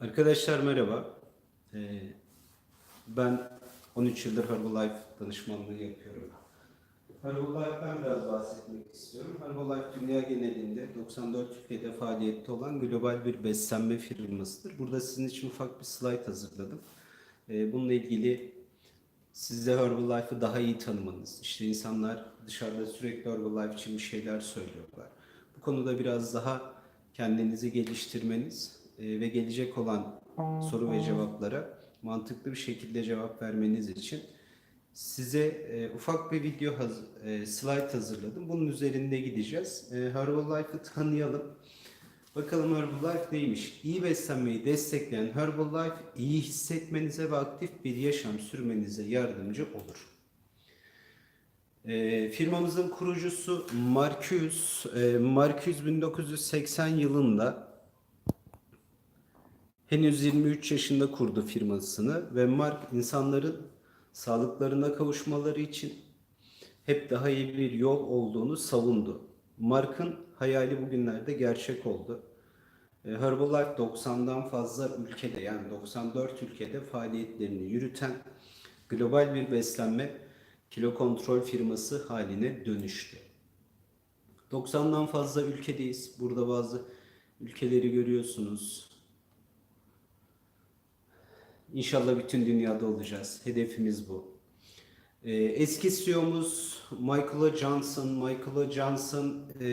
Arkadaşlar merhaba. Ee, ben 13 yıldır Herbalife danışmanlığı yapıyorum. Herbalife'den biraz bahsetmek istiyorum. Herbalife dünya genelinde 94 ülkede faaliyette olan global bir beslenme firmasıdır. Burada sizin için ufak bir slide hazırladım. Ee, bununla ilgili size Herbalife'ı daha iyi tanımanız, işte insanlar dışarıda sürekli Herbalife için bir şeyler söylüyorlar. Bu konuda biraz daha kendinizi geliştirmeniz e, ve gelecek olan soru ve cevaplara mantıklı bir şekilde cevap vermeniz için size e, ufak bir video haz- e, slide hazırladım. Bunun üzerinde gideceğiz. E, Herbalife'ı tanıyalım. Bakalım Herbalife neymiş? İyi beslenmeyi destekleyen Herbalife iyi hissetmenize ve aktif bir yaşam sürmenize yardımcı olur. E, firmamızın kurucusu Marcus, e, Marcus 1980 yılında henüz 23 yaşında kurdu firmasını ve Mark insanların sağlıklarına kavuşmaları için hep daha iyi bir yol olduğunu savundu. Mark'ın hayali bugünlerde gerçek oldu. E, Herbalife 90'dan fazla ülkede yani 94 ülkede faaliyetlerini yürüten global bir beslenme kilo kontrol firması haline dönüştü. 90'dan fazla ülkedeyiz. Burada bazı ülkeleri görüyorsunuz. İnşallah bütün dünyada olacağız. Hedefimiz bu. Ee, eski CEO'muz Michael Johnson. Michael Johnson e,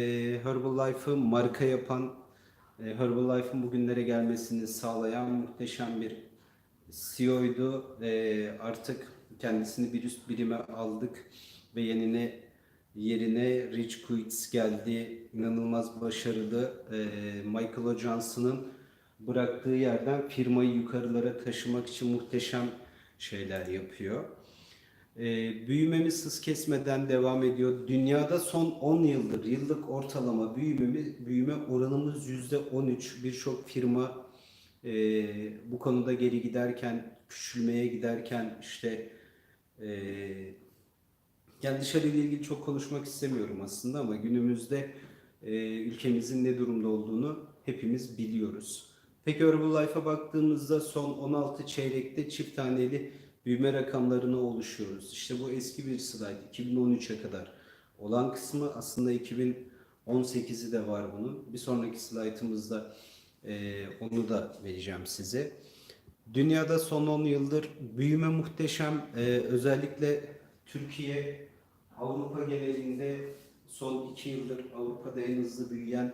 Herbalife'ı marka yapan, e, Herbalife'ın bugünlere gelmesini sağlayan muhteşem bir CEO'ydu. E, artık kendisini bir üst birime aldık ve yenine yerine Rich Quids geldi. İnanılmaz başarılı. E, Michael Johnson'ın bıraktığı yerden firmayı yukarılara taşımak için muhteşem şeyler yapıyor. Ee, büyümemiz hız kesmeden devam ediyor. Dünyada son 10 yıldır yıllık ortalama büyümemiz, büyüme oranımız %13. Birçok firma e, bu konuda geri giderken, küçülmeye giderken işte e, yani dışarıyla ilgili çok konuşmak istemiyorum aslında ama günümüzde e, ülkemizin ne durumda olduğunu hepimiz biliyoruz. Peki Herbalife'a baktığımızda son 16 çeyrekte çift taneli büyüme rakamlarına oluşuyoruz. İşte bu eski bir slide 2013'e kadar olan kısmı aslında 2018'i de var bunun. Bir sonraki slaytımızda e, onu da vereceğim size. Dünyada son 10 yıldır büyüme muhteşem. E, özellikle Türkiye Avrupa genelinde son 2 yıldır Avrupa'da en hızlı büyüyen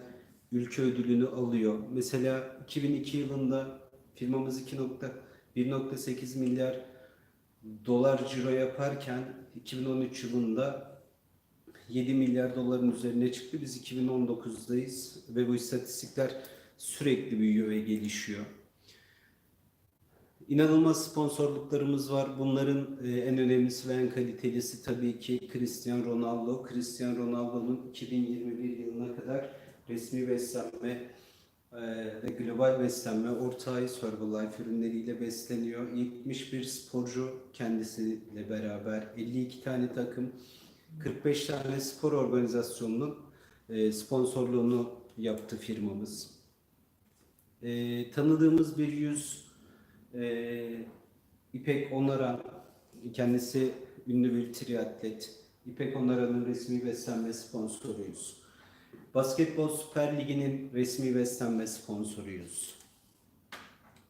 ülke ödülünü alıyor. Mesela 2002 yılında firmamız 2.1.8 milyar dolar ciro yaparken 2013 yılında 7 milyar doların üzerine çıktı. Biz 2019'dayız ve bu istatistikler sürekli büyüyor ve gelişiyor. İnanılmaz sponsorluklarımız var. Bunların e, en önemlisi ve en kalitelisi tabii ki Cristiano Ronaldo. Cristiano Ronaldo'nun 2021 yılına kadar resmi beslenme e, ve global beslenme ortağıyız Herbalife ürünleriyle besleniyor. 71 sporcu kendisiyle beraber 52 tane takım 45 tane spor organizasyonunun e, sponsorluğunu yaptı firmamız. E, tanıdığımız bir yüz e, İpek Onaran kendisi ünlü bir triatlet. İpek Onaran'ın resmi beslenme sponsoruyuz. Basketbol Süper Ligi'nin resmi beslenme sponsoruyuz.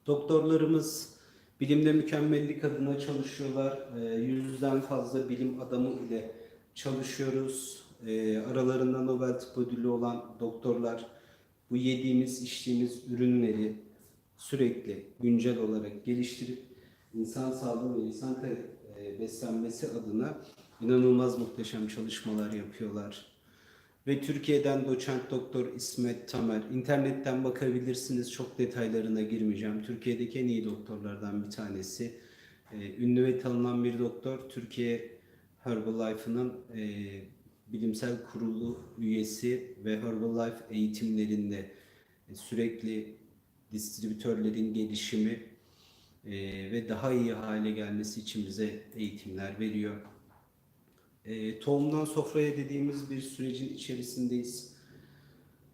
Doktorlarımız bilimde mükemmellik adına çalışıyorlar. Ee, Yüzden fazla bilim adamı ile çalışıyoruz. Ee, Aralarında Nobel Tıp Ödülü olan doktorlar bu yediğimiz, içtiğimiz ürünleri sürekli güncel olarak geliştirip insan sağlığı ve insan e, beslenmesi adına inanılmaz muhteşem çalışmalar yapıyorlar. Ve Türkiye'den doçent doktor İsmet Tamer. İnternetten bakabilirsiniz. Çok detaylarına girmeyeceğim. Türkiye'deki en iyi doktorlardan bir tanesi. Ee, ünlü ve tanınan bir doktor. Türkiye Herbalife'ının e, bilimsel kurulu üyesi ve Herbalife eğitimlerinde e, sürekli distribütörlerin gelişimi e, ve daha iyi hale gelmesi için bize eğitimler veriyor. E, tohumdan sofraya dediğimiz bir sürecin içerisindeyiz.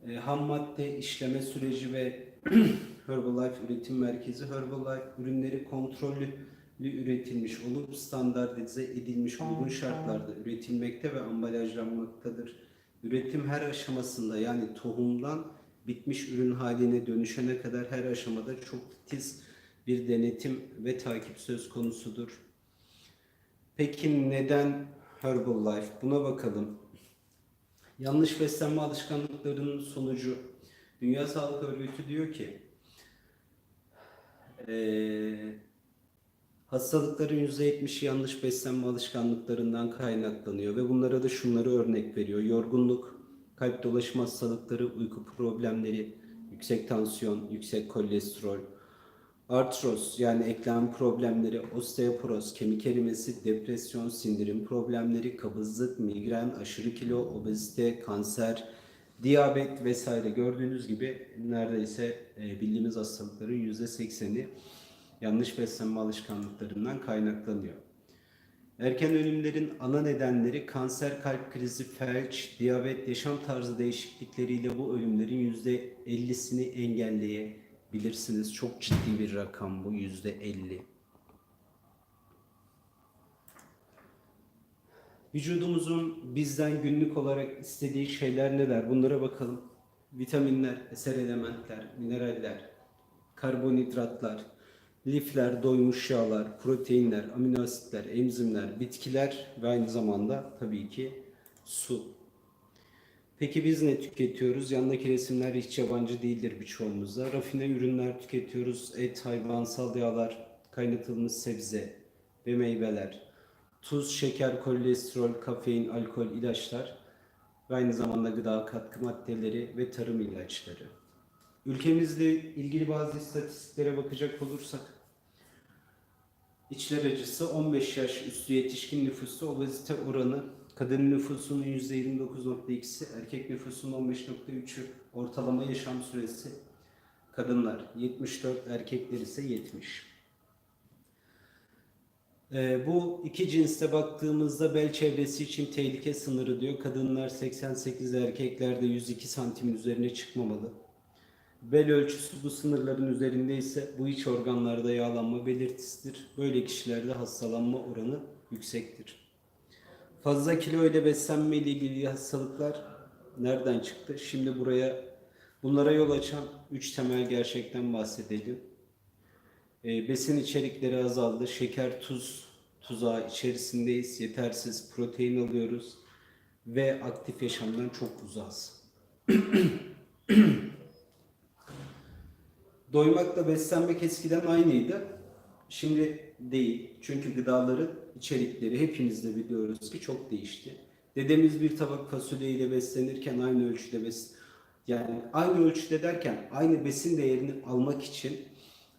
E, ham madde işleme süreci ve Herbalife Üretim Merkezi Herbalife ürünleri kontrollü üretilmiş olup standartize edilmiş uygun şartlarda üretilmekte ve ambalajlanmaktadır. Üretim her aşamasında yani tohumdan bitmiş ürün haline dönüşene kadar her aşamada çok titiz bir denetim ve takip söz konusudur. Peki neden Herbalife? Buna bakalım. Yanlış beslenme alışkanlıklarının sonucu Dünya Sağlık Örgütü diyor ki eee, hastalıkların %70'i yanlış beslenme alışkanlıklarından kaynaklanıyor ve bunlara da şunları örnek veriyor. Yorgunluk, kalp dolaşım hastalıkları, uyku problemleri, yüksek tansiyon, yüksek kolesterol, artroz yani eklem problemleri, osteoporoz, kemik erimesi, depresyon, sindirim problemleri, kabızlık, migren, aşırı kilo, obezite, kanser, diyabet vesaire gördüğünüz gibi neredeyse e, bildiğimiz hastalıkların %80'i yanlış beslenme alışkanlıklarından kaynaklanıyor. Erken ölümlerin ana nedenleri kanser, kalp krizi, felç, diyabet, yaşam tarzı değişiklikleriyle bu ölümlerin %50'sini engelleyebilirsiniz. Çok ciddi bir rakam bu %50. Vücudumuzun bizden günlük olarak istediği şeyler neler? Bunlara bakalım. Vitaminler, eser elementler, mineraller, karbonhidratlar, lifler, doymuş yağlar, proteinler, amino asitler, enzimler, bitkiler ve aynı zamanda tabii ki su. Peki biz ne tüketiyoruz? Yandaki resimler hiç yabancı değildir birçoğumuza. Rafine ürünler tüketiyoruz. Et, hayvansal yağlar, kaynatılmış sebze ve meyveler. Tuz, şeker, kolesterol, kafein, alkol, ilaçlar ve aynı zamanda gıda katkı maddeleri ve tarım ilaçları. Ülkemizle ilgili bazı istatistiklere bakacak olursak içler acısı 15 yaş üstü yetişkin nüfusta obezite oranı kadın nüfusunun %29.2'si, erkek nüfusunun 15.3'ü ortalama yaşam süresi kadınlar 74, erkekler ise 70. Ee, bu iki cinste baktığımızda bel çevresi için tehlike sınırı diyor. Kadınlar 88, erkekler de 102 santimin üzerine çıkmamalı. Bel ölçüsü bu sınırların üzerinde ise bu iç organlarda yağlanma belirtisidir. Böyle kişilerde hastalanma oranı yüksektir. Fazla kilo ile beslenme ile ilgili hastalıklar nereden çıktı? Şimdi buraya bunlara yol açan üç temel gerçekten bahsedelim. E, besin içerikleri azaldı. Şeker, tuz tuzağı içerisindeyiz. Yetersiz protein alıyoruz ve aktif yaşamdan çok uzağız. Doymakla beslenmek eskiden aynıydı. Şimdi değil. Çünkü gıdaların içerikleri hepimiz de biliyoruz ki çok değişti. Dedemiz bir tabak fasulye ile beslenirken aynı ölçüde bes yani aynı ölçüde derken aynı besin değerini almak için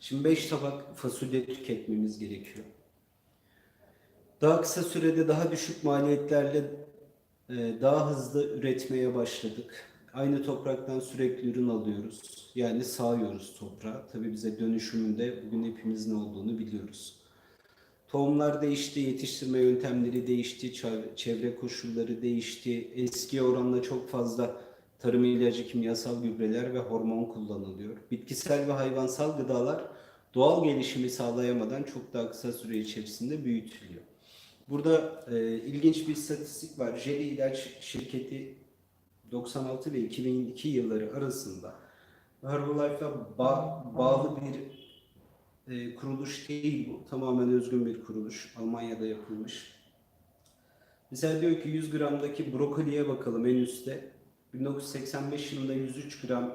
şimdi 5 tabak fasulye tüketmemiz gerekiyor. Daha kısa sürede daha düşük maliyetlerle e, daha hızlı üretmeye başladık. Aynı topraktan sürekli ürün alıyoruz. Yani sağıyoruz toprağı. Tabii bize dönüşümünde bugün hepimizin olduğunu biliyoruz. Tohumlar değişti, yetiştirme yöntemleri değişti, çevre koşulları değişti. Eski oranla çok fazla tarım ilacı, kimyasal gübreler ve hormon kullanılıyor. Bitkisel ve hayvansal gıdalar doğal gelişimi sağlayamadan çok daha kısa süre içerisinde büyütülüyor. Burada e, ilginç bir istatistik var. Jelly ilaç şirketi 96 ve 2002 yılları arasında Herbalife'a ba bağlı bir e, kuruluş değil bu. Tamamen özgün bir kuruluş. Almanya'da yapılmış. Mesela diyor ki 100 gramdaki brokoliye bakalım en üstte. 1985 yılında 103 gram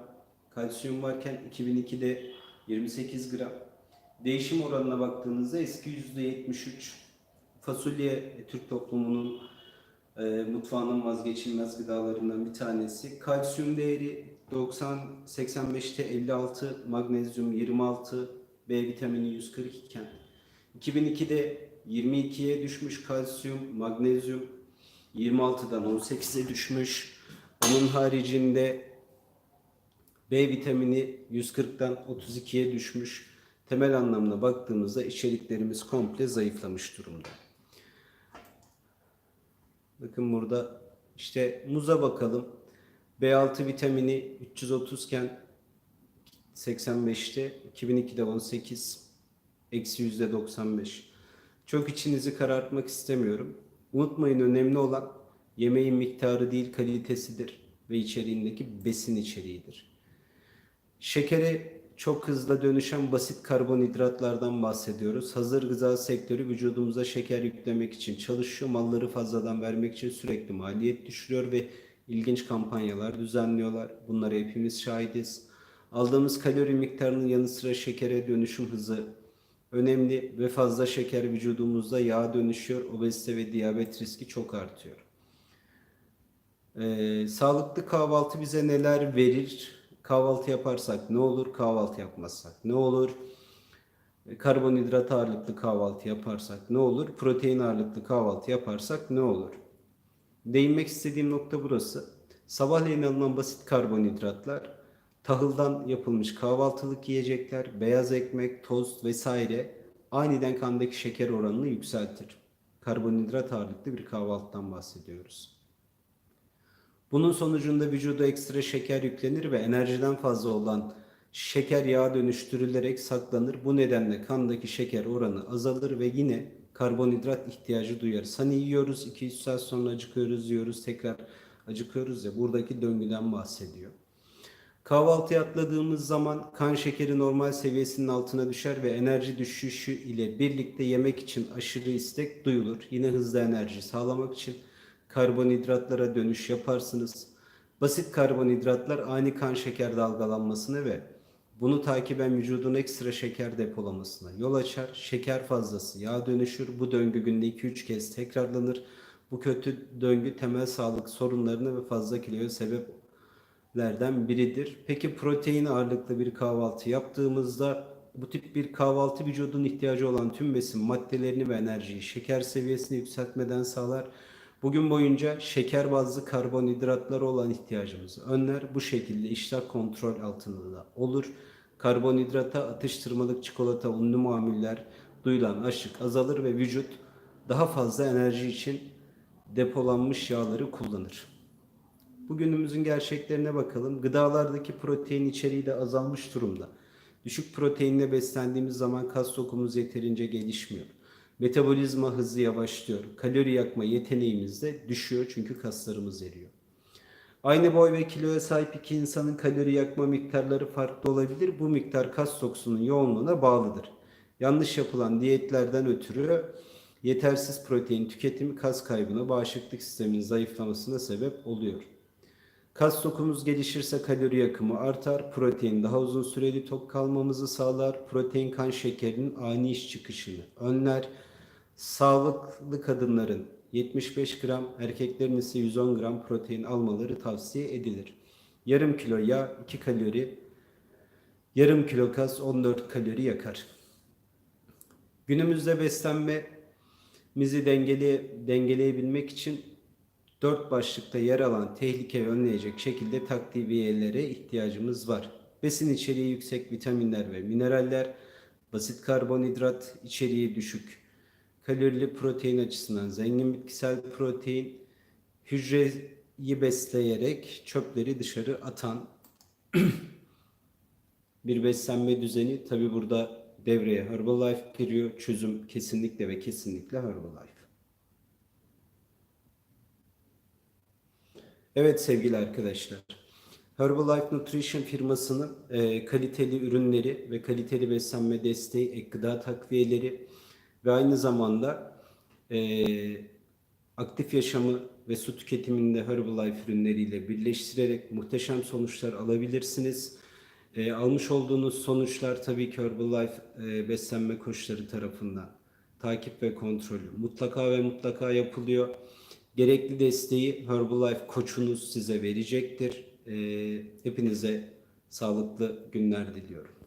kalsiyum varken 2002'de 28 gram. Değişim oranına baktığınızda eski %73. Fasulye Türk toplumunun e, mutfağının vazgeçilmez gıdalarından bir tanesi. Kalsiyum değeri 90 85'te 56, magnezyum 26, B vitamini 142 iken 2002'de 22'ye düşmüş kalsiyum, magnezyum 26'dan 18'e düşmüş. Onun haricinde B vitamini 140'dan 32'ye düşmüş. Temel anlamına baktığımızda içeriklerimiz komple zayıflamış durumda. Bakın burada işte muza bakalım. B6 vitamini 330 iken 85'te 2002'de 18 eksi yüzde 95. Çok içinizi karartmak istemiyorum. Unutmayın önemli olan yemeğin miktarı değil kalitesidir ve içeriğindeki besin içeriğidir. Şekere çok hızlı dönüşen basit karbonhidratlardan bahsediyoruz. Hazır gıda sektörü vücudumuza şeker yüklemek için çalışıyor. Malları fazladan vermek için sürekli maliyet düşürüyor ve ilginç kampanyalar düzenliyorlar. Bunlara hepimiz şahidiz. Aldığımız kalori miktarının yanı sıra şekere dönüşüm hızı önemli ve fazla şeker vücudumuzda yağ dönüşüyor. Obezite ve diyabet riski çok artıyor. Ee, sağlıklı kahvaltı bize neler verir? Kahvaltı yaparsak ne olur? Kahvaltı yapmazsak ne olur? E, Karbonhidrat ağırlıklı kahvaltı yaparsak ne olur? Protein ağırlıklı kahvaltı yaparsak ne olur? Değinmek istediğim nokta burası. Sabahleyin alınan basit karbonhidratlar, tahıldan yapılmış kahvaltılık yiyecekler, beyaz ekmek, tost vesaire aniden kandaki şeker oranını yükseltir. Karbonhidrat ağırlıklı bir kahvaltıdan bahsediyoruz. Bunun sonucunda vücuda ekstra şeker yüklenir ve enerjiden fazla olan şeker yağa dönüştürülerek saklanır. Bu nedenle kandaki şeker oranı azalır ve yine karbonhidrat ihtiyacı duyarız. Hani yiyoruz 2-3 saat sonra acıkıyoruz yiyoruz tekrar acıkıyoruz ya buradaki döngüden bahsediyor. Kahvaltıya atladığımız zaman kan şekeri normal seviyesinin altına düşer ve enerji düşüşü ile birlikte yemek için aşırı istek duyulur. Yine hızlı enerji sağlamak için karbonhidratlara dönüş yaparsınız. Basit karbonhidratlar ani kan şeker dalgalanmasını ve bunu takiben vücudun ekstra şeker depolamasına yol açar. Şeker fazlası yağ dönüşür. Bu döngü günde 2-3 kez tekrarlanır. Bu kötü döngü temel sağlık sorunlarına ve fazla kiloya sebeplerden biridir. Peki protein ağırlıklı bir kahvaltı yaptığımızda bu tip bir kahvaltı vücudun ihtiyacı olan tüm besin maddelerini ve enerjiyi şeker seviyesini yükseltmeden sağlar. Bugün boyunca şeker bazlı karbonhidratlara olan ihtiyacımızı önler. Bu şekilde iştah kontrol altında olur. Karbonhidrata, atıştırmalık, çikolata, unlu mamuller, duyulan açlık azalır ve vücut daha fazla enerji için depolanmış yağları kullanır. Bugünümüzün gerçeklerine bakalım. Gıdalardaki protein içeriği de azalmış durumda. Düşük proteinle beslendiğimiz zaman kas dokumuz yeterince gelişmiyor. Metabolizma hızı yavaşlıyor. Kalori yakma yeteneğimiz de düşüyor çünkü kaslarımız eriyor. Aynı boy ve kiloya sahip iki insanın kalori yakma miktarları farklı olabilir. Bu miktar kas dokusunun yoğunluğuna bağlıdır. Yanlış yapılan diyetlerden ötürü yetersiz protein tüketimi kas kaybına, bağışıklık sisteminin zayıflamasına sebep oluyor. Kas dokumuz gelişirse kalori yakımı artar, protein daha uzun süreli tok kalmamızı sağlar, protein kan şekerinin ani iş çıkışını önler. Sağlıklı kadınların 75 gram, erkeklerin ise 110 gram protein almaları tavsiye edilir. Yarım kilo yağ 2 kalori, yarım kilo kas 14 kalori yakar. Günümüzde beslenmemizi dengeli, dengeleyebilmek için dört başlıkta yer alan tehlikeyi önleyecek şekilde takviyelere ihtiyacımız var. Besin içeriği yüksek vitaminler ve mineraller, basit karbonhidrat içeriği düşük, kalorili protein açısından zengin bitkisel protein, hücreyi besleyerek çöpleri dışarı atan bir beslenme düzeni. Tabi burada devreye Herbalife giriyor. Çözüm kesinlikle ve kesinlikle Herbalife. Evet sevgili arkadaşlar. Herbalife Nutrition firmasının e, kaliteli ürünleri ve kaliteli beslenme desteği, ek gıda takviyeleri ve aynı zamanda e, aktif yaşamı ve su tüketiminde Herbalife ürünleriyle birleştirerek muhteşem sonuçlar alabilirsiniz. E, almış olduğunuz sonuçlar tabii ki Herbalife e, beslenme koçları tarafından takip ve kontrolü mutlaka ve mutlaka yapılıyor. Gerekli desteği Herbalife koçunuz size verecektir. E, hepinize sağlıklı günler diliyorum.